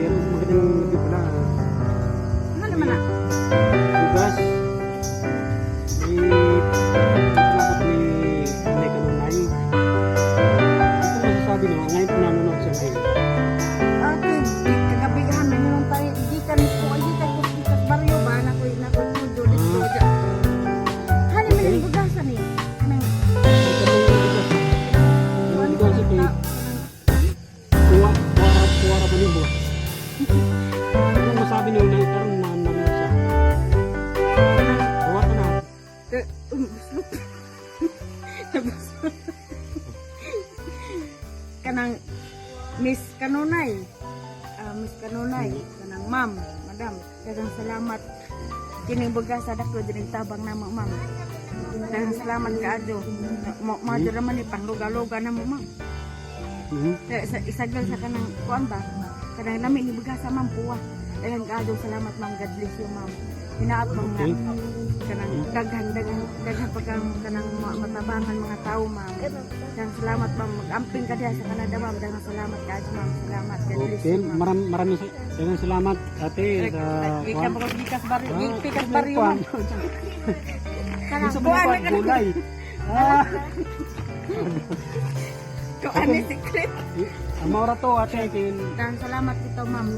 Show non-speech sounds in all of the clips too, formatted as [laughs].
yang mungkin pinunay karon na naman siya. Huwag ka na. Umbuslot. Kanang Miss Kanunay. Uh, Miss Kanunay. Mm-hmm. Kanang ma'am, madam. Dagang salamat. Kining baga sa dako dining tabang na mo, ma'am. Dagang salamat kaadyo. Madyo mm-hmm. naman ni pangluga-luga na mo, ma'am. Mm-hmm. Eh, mm -hmm. Isagal sa kanang kuan ba? Kanang namin ni baga sa ma'am puwa. Daghang kaadyo salamat ma'am. God bless you, ma'am. Mga Okay. kanang daghan daghan daghan pa kang kanang matabangan mga tao, ma'am. Daghang salamat ma'am. Mag-amping ka diha sa Canada, ma'am. Daghang salamat kaadyo, ma'am. Salamat. God bless Okay, you, ma'am. maram, maraming sa- daghang salamat ate sa Ika kuwan. mga bikas baryo, Ah, bikas ano baryo. kuwan? [laughs] Kanang ba na kanang gulay? [laughs] Ah, [laughs] kuwan ni secret. amora to ate kin Dan salamat ito, ma'am.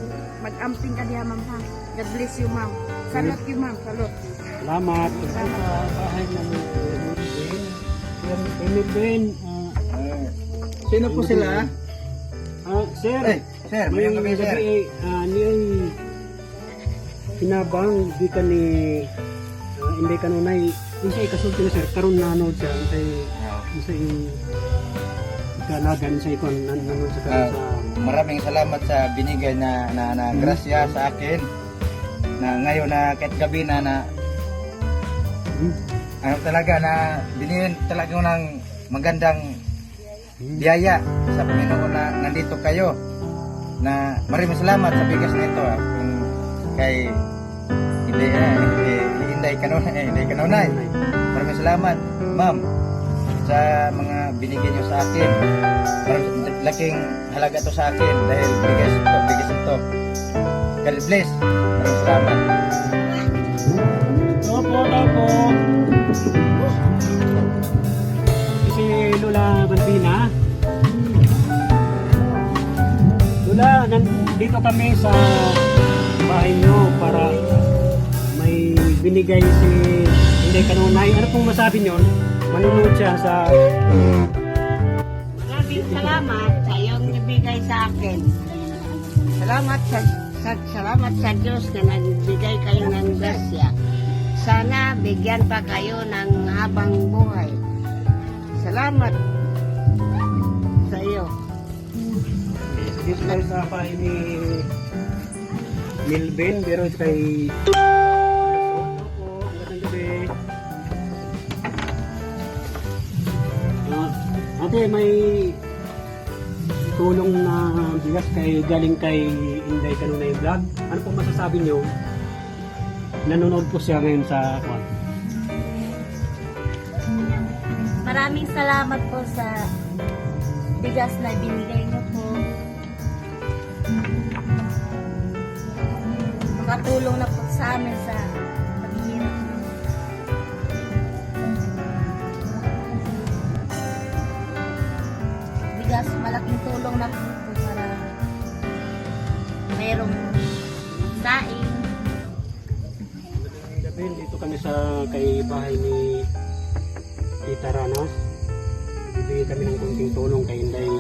Mag-amping ka diha, ma'am. Ha? God bless you, ma'am. Salot you, ma'am. Salot. salamat sa bahay namin. Emil Ben, ah, Sino po sila? ah, sir, Eh, sir, may kami, sir. gabi eh, ah, ni ay pinabang di ka ni ah, hindi ka nunay isa ikasulti na sir karon nanood siya say isa i kalagan sa ikon nan- sa Ah, sa Maraming salamat sa binigay na na, na grasya sa akin. Na ngayon na kahit gabi na na Hmm, ano talaga na binigyan talaga ng magandang hmm. biyaya sa Panginoon na nandito kayo. Na maraming salamat sa bigas na ito. Ah. Kung kay hindi eh, hindi hindi kanunay, hindi kanunay. Maraming salamat, ma'am, sa mga binigyan niyo sa akin. Maraming laking halaga to sa akin dahil bigas ito, bigas ito. God bless. Maraming salamat. Opo, opo. Si Lola Balbina. Lola, nandito kami sa bahay nyo para may binigay si hindi kanunay. Ano pong masabi nyo? Manunod siya sa Maraming salamat sa iyong ibigay sa akin. Salamat sa, sa salamat sa Diyos na nagbigay kayo ng grasya. Sana bigyan pa kayo ng habang buhay. Salamat sa iyo. dito sa bahay ni Milben, pero kay ate, may tulong na bigas kay galing kay Inday Kanunay Vlog. Ano po masasabi niyo? Nanonood po siya ngayon sa kwan. Maraming salamat po sa bigas na binigay niyo po. Makatulong na po sa amin sa mayroong saing. Gabi, dito kami sa kay bahay ni Tita Rana. Bibigyan kami ng konting tulong kay Inday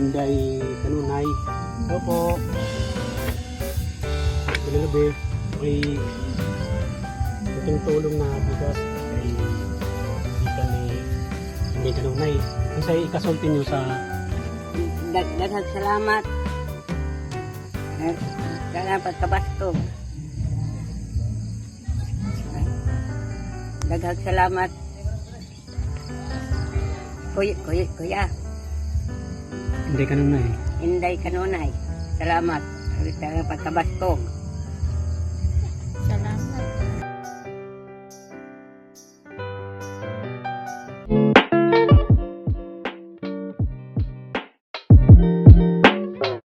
Inday Kanunay. Opo. Magandang gabi. May konting tulong na bigas kay Tita ni Inday Kanunay. Sa ikasulti niyo sa Daghang salamat. Eh, Daghang pagkabastog. Daghang salamat. Kuya, kuya, kuya. Inday Kanunay. Inday kanunay. Salamat. Daghang pagkabastog.